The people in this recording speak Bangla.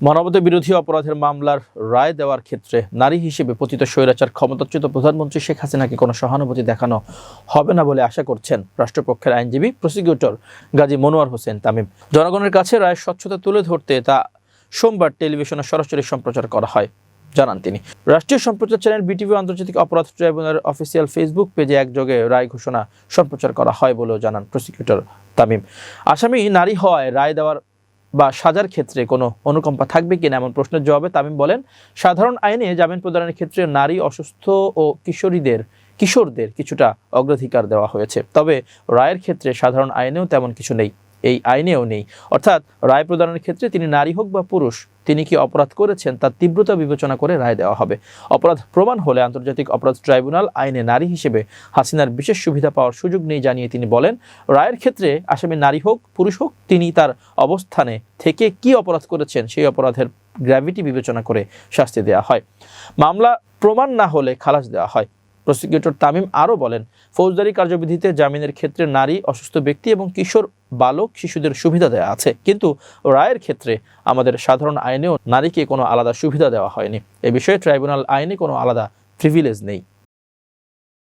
মানবতা বিরোধী অপরাধের মামলার রায় দেওয়ার ক্ষেত্রে নারী হিসেবে পতিত স্বৈরাচার ক্ষমতাচ্যুত প্রধানমন্ত্রী শেখ হাসিনাকে কোনো সহানুভূতি দেখানো হবে না বলে আশা করছেন রাষ্ট্রপক্ষের আইনজীবী প্রসিকিউটর গাজী মনোয়ার হোসেন তামিম। জনগণের কাছে রায়ের স্বচ্ছতা তুলে ধরতে তা সোমবার টেলিভিশনে সরাসরি সম্প্রচার করা হয়, জানান তিনি। রাষ্ট্রীয় সম্প্রচার চ্যানেল বিটিভি আন্তর্জাতিক অপরাধ ট্রাইব্যুনালের অফিসিয়াল ফেসবুক পেজে একযোগে রায় ঘোষণা সম্প্রচার করা হয় বলেও জানান প্রসিকিউটর তামিম। আসামি নারী হওয়ায় রায় দেওয়ার বা সাজার ক্ষেত্রে কোনো অনুকম্পা থাকবে কি না এমন প্রশ্নের জবাবে তামিম বলেন, সাধারণ আইনে জামিন প্রদানের ক্ষেত্রে নারী অসুস্থ ও কিশোরীদের, কিশোরদের কিছুটা অগ্রাধিকার দেওয়া হয়েছে। তবে রায়ের ক্ষেত্রে সাধারণ আইনেও তেমন কিছু নেই। এই আইনেও নেই। অর্থাৎ রায় প্রদানের ক্ষেত্রে তিনি নারী হোক বা পুরুষ, তিনি কি অপরাধ করেছেন তার তীব্রতা বিবেচনা করে রায় দেওয়া হবে। অপরাধ প্রমাণ হলে আন্তর্জাতিক অপরাধ ট্রাইব্যুনাল আইনে নারী হিসেবে হাসিনার বিশেষ সুবিধা পাওয়ার সুযোগ নেই জানিয়ে তিনি বলেন, রায়ের ক্ষেত্রে আসামি নারী হোক, পুরুষ হোক, তিনি তার অবস্থানে থেকে কি অপরাধ করেছেন সেই অপরাধের গ্র্যাভিটি বিবেচনা করে শাস্তি দেওয়া হয়। মামলা প্রমাণ না হলে খালাস দেওয়া হয়। প্রসিকিউটর তামিম আরও বলেন, ফৌজদারি কার্যবিধিতে জামিনের ক্ষেত্রে নারী, অসুস্থ ব্যক্তি এবং কিশোর, বালক, শিশুদের সুবিধা দেওয়া আছে। কিন্তু রায়ের ক্ষেত্রে আমাদের সাধারণ আইনেও নারীকে কোনো আলাদা সুবিধা দেওয়া হয়নি। এ বিষয়ে ট্রাইব্যুনাল আইনে কোনো আলাদা প্রিভিলেজ নেই।